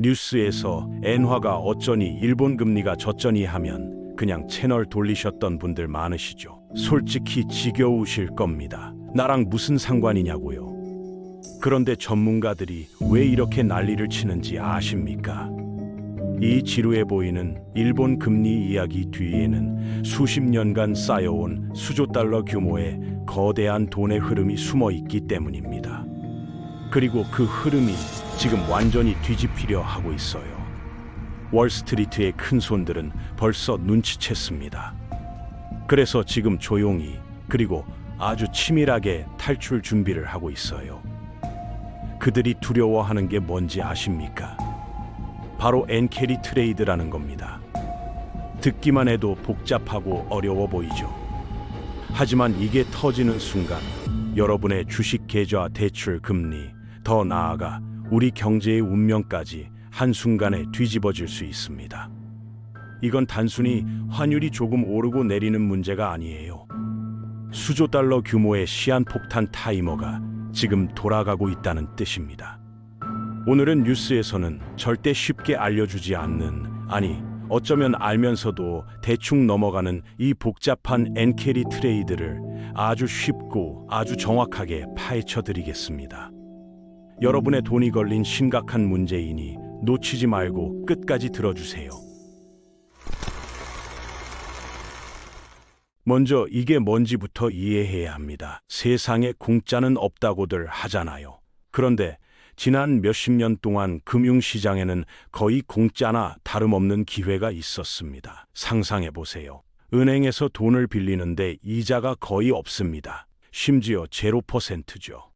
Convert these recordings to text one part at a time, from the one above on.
뉴스에서 엔화가 어쩌니 일본 금리가 졌쩌니 하면 그냥 채널 돌리셨던 분들 많으시죠. 솔직히 지겨우실 겁니다. 나랑 무슨 상관이냐고요. 그런데 전문가들이 왜 이렇게 난리를 치는지 아십니까? 이 지루해 보이는 일본 금리 이야기 뒤에는 수십 년간 쌓여온 수조 달러 규모의 거대한 돈의 흐름이 숨어 있기 때문입니다. 그리고 그 흐름이 지금 완전히 뒤집히려 하고 있어요. 월스트리트의 큰 손들은 벌써 눈치챘습니다. 그래서 지금 조용히 그리고 아주 치밀하게 탈출 준비를 하고 있어요. 그들이 두려워하는 게 뭔지 아십니까? 바로 엔캐리 트레이드라는 겁니다. 듣기만 해도 복잡하고 어려워 보이죠. 하지만 이게 터지는 순간 여러분의 주식 계좌 대출 금리, 더 나아가 우리 경제의 운명까지 한순간에 뒤집어질 수 있습니다. 이건 단순히 환율이 조금 오르고 내리는 문제가 아니에요. 수조 달러 규모의 시한폭탄 타이머가 지금 돌아가고 있다는 뜻입니다. 오늘은 뉴스에서는 절대 쉽게 알려주지 않는, 아니, 어쩌면 알면서도 대충 넘어가는 이 복잡한 엔캐리 트레이드를 아주 쉽고 아주 정확하게 파헤쳐 드리겠습니다. 여러분의 돈이 걸린 심각한 문제이니 놓치지 말고 끝까지 들어주세요. 먼저 이게 뭔지부터 이해해야 합니다. 세상에 공짜는 없다고들 하잖아요. 그런데 지난 몇십 년 동안 금융시장에는 거의 공짜나 다름없는 기회가 있었습니다. 상상해 보세요. 은행에서 돈을 빌리는데 이자가 거의 없습니다. 심지어 0%죠.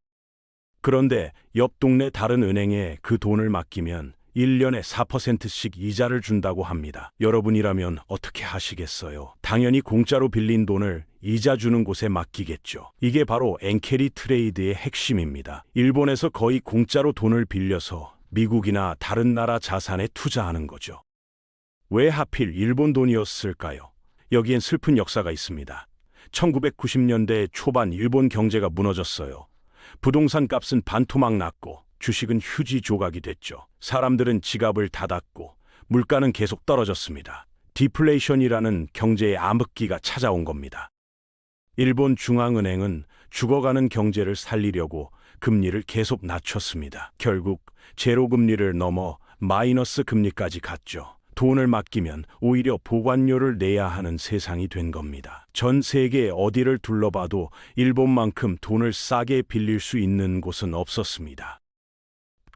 그런데 옆 동네 다른 은행에 그 돈을 맡기면 1년에 4%씩 이자를 준다고 합니다. 여러분이라면 어떻게 하시겠어요? 당연히 공짜로 빌린 돈을 이자 주는 곳에 맡기겠죠. 이게 바로 엔캐리 트레이드의 핵심입니다. 일본에서 거의 공짜로 돈을 빌려서 미국이나 다른 나라 자산에 투자하는 거죠. 왜 하필 일본 돈이었을까요? 여기엔 슬픈 역사가 있습니다. 1990년대 초반 일본 경제가 무너졌어요. 부동산 값은 반토막 났고 주식은 휴지 조각이 됐죠. 사람들은 지갑을 닫았고 물가는 계속 떨어졌습니다. 디플레이션이라는 경제의 암흑기가 찾아온 겁니다. 일본 중앙은행은 죽어가는 경제를 살리려고 금리를 계속 낮췄습니다. 결국 제로 금리를 넘어 마이너스 금리까지 갔죠. 돈을 맡기면 오히려 보관료를 내야 하는 세상이 된 겁니다. 전 세계 어디를 둘러봐도 일본만큼 돈을 싸게 빌릴 수 있는 곳은 없었습니다.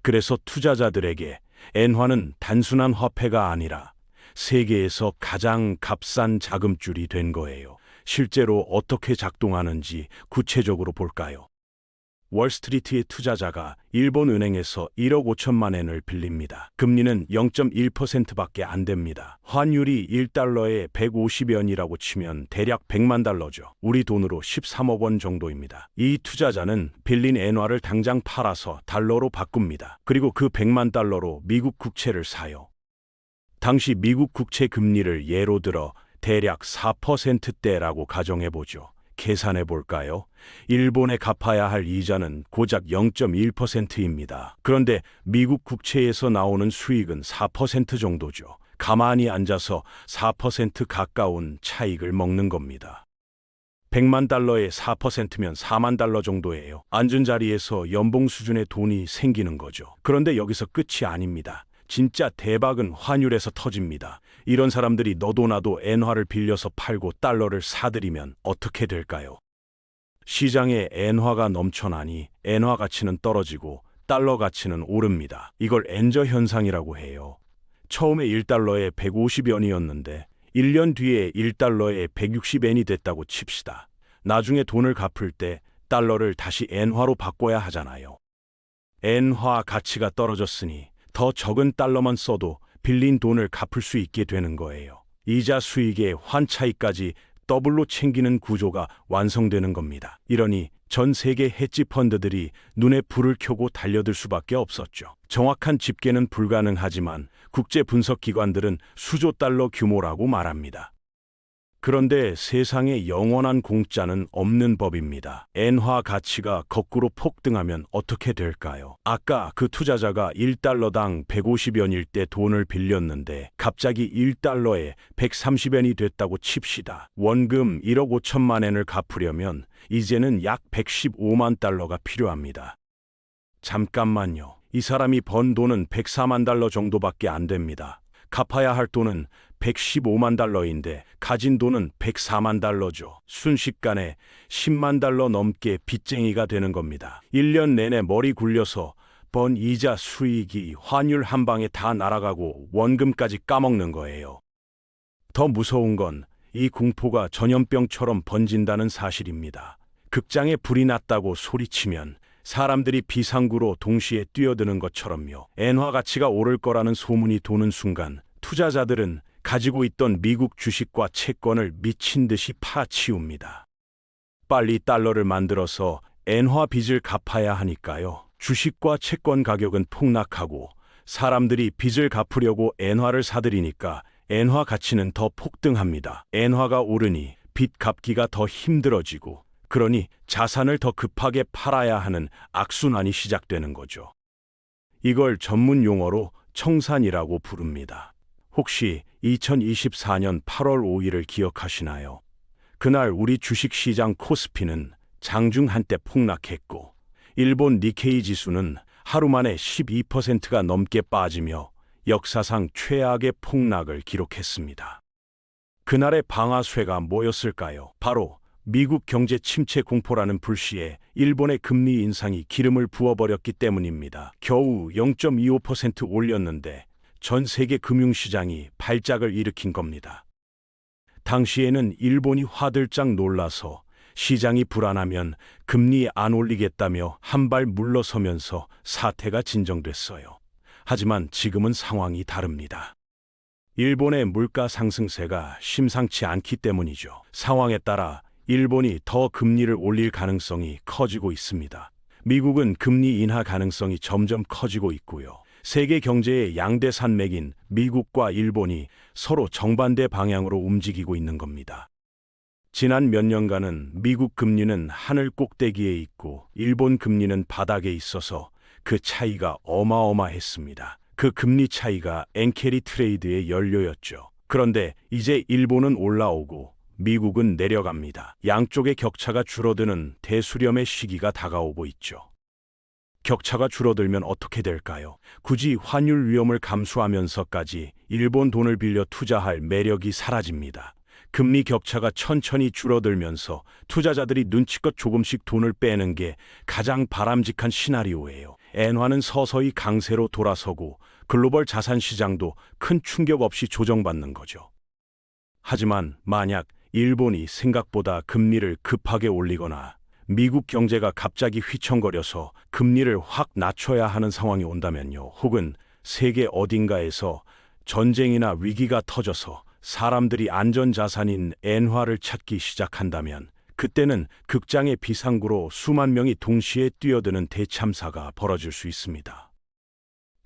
그래서 투자자들에게 엔화는 단순한 화폐가 아니라 세계에서 가장 값싼 자금줄이 된 거예요. 실제로 어떻게 작동하는지 구체적으로 볼까요? 월스트리트의 투자자가 일본 은행에서 1억 5천만 엔을 빌립니다. 금리는 0.1%밖에 안 됩니다. 환율이 1달러에 150연이라고 치면 대략 100만 달러죠. 우리 돈으로 13억 원 정도입니다. 이 투자자는 빌린 엔화를 당장 팔아서 달러로 바꿉니다. 그리고 그 100만 달러로 미국 국채를 사요. 당시 미국 국채 금리를 예로 들어 대략 4%대라고 가정해 보죠. 계산해 볼까요? 일본에 갚아야 할 이자는 고작 0.1%입니다. 그런데 미국 국채에서 나오는 수익은 4% 정도죠. 가만히 앉아서 4% 가까운 차익을 먹는 겁니다. 100만 달러에 4%면 4만 달러 정도예요. 앉은 자리에서 연봉 수준의 돈이 생기는 거죠. 그런데 여기서 끝이 아닙니다. 진짜 대박은 환율에서 터집니다. 이런 사람들이 너도 나도 엔화를 빌려서 팔고 달러를 사들이면 어떻게 될까요? 시장에 엔화가 넘쳐나니 엔화 가치는 떨어지고 달러 가치는 오릅니다. 이걸 엔저 현상이라고 해요. 처음에 1달러에 150엔이었는데 1년 뒤에 1달러에 160엔이 됐다고 칩시다. 나중에 돈을 갚을 때 달러를 다시 엔화로 바꿔야 하잖아요. 엔화 가치가 떨어졌으니 더 적은 달러만 써도 빌린 돈을 갚을 수 있게 되는 거예요. 이자 수익의 환차익까지 더블로 챙기는 구조가 완성되는 겁니다. 이러니 전 세계 헤지 펀드들이 눈에 불을 켜고 달려들 수밖에 없었죠. 정확한 집계는 불가능하지만 국제 분석 기관들은 수조 달러 규모라고 말합니다. 그런데 세상에 영원한 공짜는 없는 법입니다. 엔화 가치가 거꾸로 폭등하면 어떻게 될까요? 아까 그 투자자가 1달러당 150연일 때 돈을 빌렸는데 갑자기 1달러에 130엔이 됐다고 칩시다. 원금 1억 5천만 엔을 갚으려면 이제는 약 115만 달러가 필요합니다. 잠깐만요. 이 사람이 번 돈은 104만 달러 정도밖에 안 됩니다. 갚아야 할 돈은 115만 달러인데 가진 돈은 104만 달러죠. 순식간에 10만 달러 넘게 빚쟁이가 되는 겁니다. 1년 내내 머리 굴려서 번 이자 수익이 환율 한 방에 다 날아가고 원금까지 까먹는 거예요. 더 무서운 건 이 공포가 전염병처럼 번진다는 사실입니다. 극장에 불이 났다고 소리치면 사람들이 비상구로 동시에 뛰어드는 것처럼요. 엔화 가치가 오를 거라는 소문이 도는 순간 투자자들은 가지고 있던 미국 주식과 채권을 미친 듯이 파치웁니다. 빨리 달러를 만들어서 엔화 빚을 갚아야 하니까요. 주식과 채권 가격은 폭락하고 사람들이 빚을 갚으려고 엔화를 사들이니까 엔화 가치는 더 폭등합니다. 엔화가 오르니 빚 갚기가 더 힘들어지고 그러니 자산을 더 급하게 팔아야 하는 악순환이 시작되는 거죠. 이걸 전문 용어로 청산이라고 부릅니다. 혹시 2024년 8월 5일을 기억하시나요? 그날 우리 주식시장 코스피는 장중 한때 폭락했고 일본 니케이 지수는 하루 만에 12%가 넘게 빠지며 역사상 최악의 폭락을 기록했습니다. 그날의 방아쇠가 뭐였을까요? 바로 미국 경제 침체 공포라는 불시에 일본의 금리 인상이 기름을 부어버렸기 때문입니다. 겨우 0.25% 올렸는데 전 세계 금융시장이 발작을 일으킨 겁니다. 당시에는 일본이 화들짝 놀라서 시장이 불안하면 금리 안 올리겠다며 한 발 물러서면서 사태가 진정됐어요. 하지만 지금은 상황이 다릅니다. 일본의 물가 상승세가 심상치 않기 때문이죠. 상황에 따라 일본이 더 금리를 올릴 가능성이 커지고 있습니다. 미국은 금리 인하 가능성이 점점 커지고 있고요. 세계 경제의 양대 산맥인 미국과 일본이 서로 정반대 방향으로 움직이고 있는 겁니다. 지난 몇 년간은 미국 금리는 하늘 꼭대기에 있고 일본 금리는 바닥에 있어서 그 차이가 어마어마했습니다. 그 금리 차이가 엔캐리 트레이드의 연료였죠. 그런데 이제 일본은 올라오고 미국은 내려갑니다. 양쪽의 격차가 줄어드는 대수렴의 시기가 다가오고 있죠. 격차가 줄어들면 어떻게 될까요? 굳이 환율 위험을 감수하면서까지 일본 돈을 빌려 투자할 매력이 사라집니다. 금리 격차가 천천히 줄어들면서 투자자들이 눈치껏 조금씩 돈을 빼는 게 가장 바람직한 시나리오예요. 엔화는 서서히 강세로 돌아서고 글로벌 자산 시장도 큰 충격 없이 조정받는 거죠. 하지만 만약 일본이 생각보다 금리를 급하게 올리거나 미국 경제가 갑자기 휘청거려서 금리를 확 낮춰야 하는 상황이 온다면요. 혹은 세계 어딘가에서 전쟁이나 위기가 터져서 사람들이 안전자산인 엔화를 찾기 시작한다면 그때는 극장의 비상구로 수만 명이 동시에 뛰어드는 대참사가 벌어질 수 있습니다.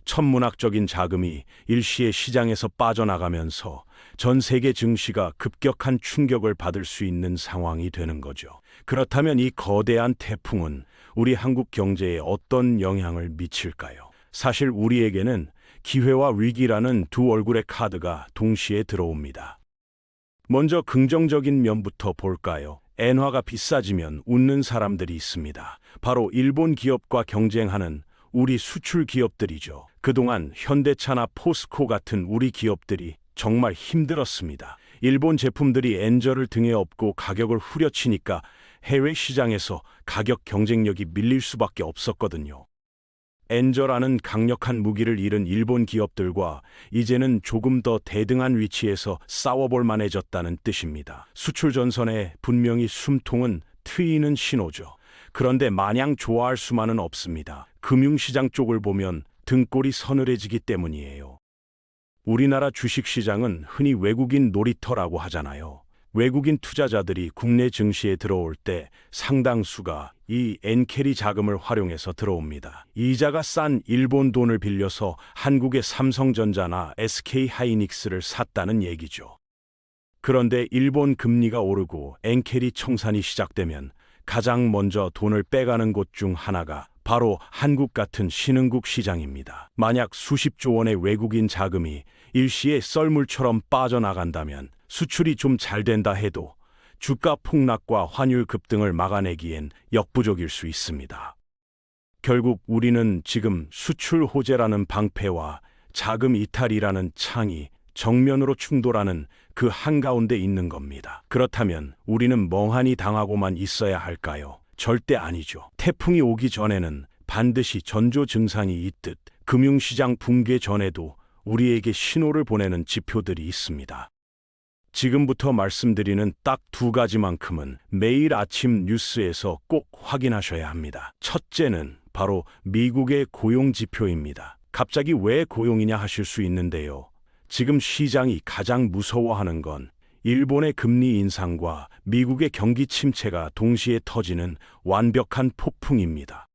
천문학적인 자금이 일시에 시장에서 빠져나가면서 전 세계 증시가 급격한 충격을 받을 수 있는 상황이 되는 거죠. 그렇다면 이 거대한 태풍은 우리 한국 경제에 어떤 영향을 미칠까요? 사실 우리에게는 기회와 위기라는 두 얼굴의 카드가 동시에 들어옵니다. 먼저 긍정적인 면부터 볼까요? 엔화가 비싸지면 웃는 사람들이 있습니다. 바로 일본 기업과 경쟁하는 우리 수출 기업들이죠. 그동안 현대차나 포스코 같은 우리 기업들이 정말 힘들었습니다. 일본 제품들이 엔저를 등에 업고 가격을 후려치니까 해외 시장에서 가격 경쟁력이 밀릴 수밖에 없었거든요. 엔저라는 강력한 무기를 잃은 일본 기업들과 이제는 조금 더 대등한 위치에서 싸워볼 만해졌다는 뜻입니다. 수출 전선에 분명히 숨통은 트이는 신호죠. 그런데 마냥 좋아할 수만은 없습니다. 금융시장 쪽을 보면 등골이 서늘해지기 때문이에요. 우리나라 주식시장은 흔히 외국인 놀이터라고 하잖아요. 외국인 투자자들이 국내 증시에 들어올 때 상당수가 이 엔캐리 자금을 활용해서 들어옵니다. 이자가 싼 일본 돈을 빌려서 한국의 삼성전자나 SK 하이닉스를 샀다는 얘기죠. 그런데 일본 금리가 오르고 엔케리 청산이 시작되면 가장 먼저 돈을 빼가는 곳 중 하나가 바로 한국 같은 신흥국 시장입니다. 만약 수십조 원의 외국인 자금이 일시에 썰물처럼 빠져나간다면 수출이 좀 잘 된다 해도 주가 폭락과 환율 급등을 막아내기엔 역부족일 수 있습니다. 결국 우리는 지금 수출 호재라는 방패와 자금 이탈이라는 창이 정면으로 충돌하는 그 한가운데 있는 겁니다. 그렇다면 우리는 멍하니 당하고만 있어야 할까요? 절대 아니죠. 태풍이 오기 전에는 반드시 전조 증상이 있듯 금융시장 붕괴 전에도 우리에게 신호를 보내는 지표들이 있습니다. 지금부터 말씀드리는 딱 두 가지만큼은 매일 아침 뉴스에서 꼭 확인하셔야 합니다. 첫째는 바로 미국의 고용 지표입니다. 갑자기 왜 고용이냐 하실 수 있는데요. 지금 시장이 가장 무서워하는 건 일본의 금리 인상과 미국의 경기 침체가 동시에 터지는 완벽한 폭풍입니다.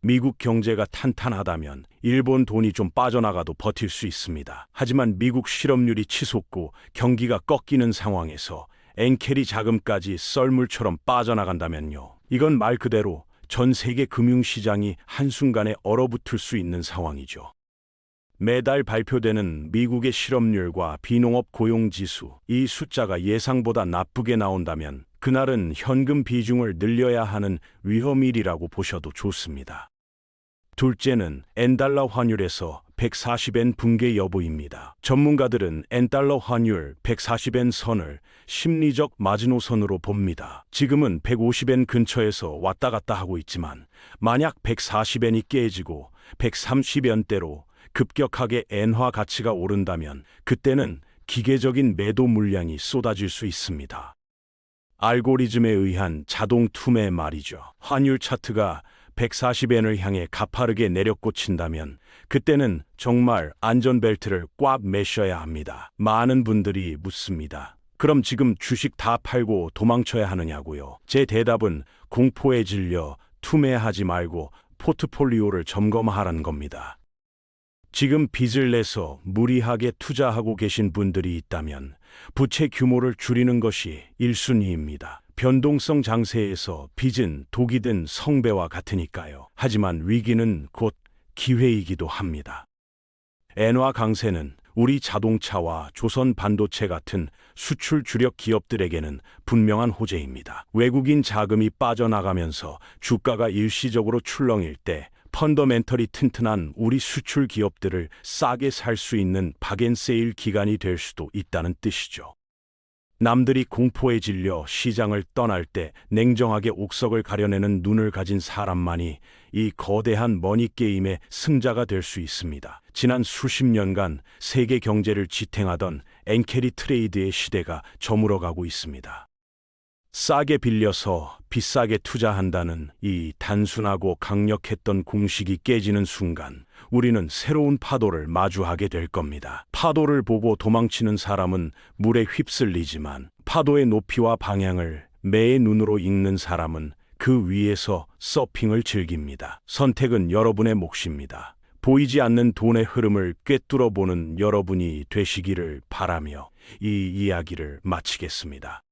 미국 경제가 탄탄하다면 일본 돈이 좀 빠져나가도 버틸 수 있습니다. 하지만 미국 실업률이 치솟고 경기가 꺾이는 상황에서 엔캐리 자금까지 썰물처럼 빠져나간다면요. 이건 말 그대로 전 세계 금융시장이 한순간에 얼어붙을 수 있는 상황이죠. 매달 발표되는 미국의 실업률과 비농업 고용지수, 이 숫자가 예상보다 나쁘게 나온다면 그날은 현금 비중을 늘려야 하는 위험일이라고 보셔도 좋습니다. 둘째는 엔달러 환율에서 140엔 붕괴 여부입니다. 전문가들은 엔달러 환율 140엔 선을 심리적 마지노선으로 봅니다. 지금은 150엔 근처에서 왔다 갔다 하고 있지만 만약 140엔이 깨지고 130연대로 급격하게 엔화 가치가 오른다면 그때는 기계적인 매도 물량이 쏟아질 수 있습니다. 알고리즘에 의한 자동 투매 말이죠. 환율 차트가 140엔을 향해 가파르게 내려꽂힌다면 그때는 정말 안전벨트를 꽉 매셔야 합니다. 많은 분들이 묻습니다. 그럼 지금 주식 다 팔고 도망쳐야 하느냐고요. 제 대답은 공포에 질려 투매하지 말고 포트폴리오를 점검하라는 겁니다. 지금 빚을 내서 무리하게 투자하고 계신 분들이 있다면 부채 규모를 줄이는 것이 1순위입니다. 변동성 장세에서 빚은 독이 든 성배와 같으니까요. 하지만 위기는 곧 기회이기도 합니다. 엔화 강세는 우리 자동차와 조선 반도체 같은 수출 주력 기업들에게는 분명한 호재입니다. 외국인 자금이 빠져나가면서 주가가 일시적으로 출렁일 때 펀더멘털이 튼튼한 우리 수출 기업들을 싸게 살 수 있는 박앤세일 기간이 될 수도 있다는 뜻이죠. 남들이 공포에 질려 시장을 떠날 때 냉정하게 옥석을 가려내는 눈을 가진 사람만이 이 거대한 머니게임의 승자가 될 수 있습니다. 지난 수십 년간 세계 경제를 지탱하던 엔캐리 트레이드의 시대가 저물어가고 있습니다. 싸게 빌려서 비싸게 투자한다는 이 단순하고 강력했던 공식이 깨지는 순간 우리는 새로운 파도를 마주하게 될 겁니다. 파도를 보고 도망치는 사람은 물에 휩쓸리지만 파도의 높이와 방향을 매의 눈으로 읽는 사람은 그 위에서 서핑을 즐깁니다. 선택은 여러분의 몫입니다. 보이지 않는 돈의 흐름을 꿰뚫어 보는 여러분이 되시기를 바라며 이 이야기를 마치겠습니다.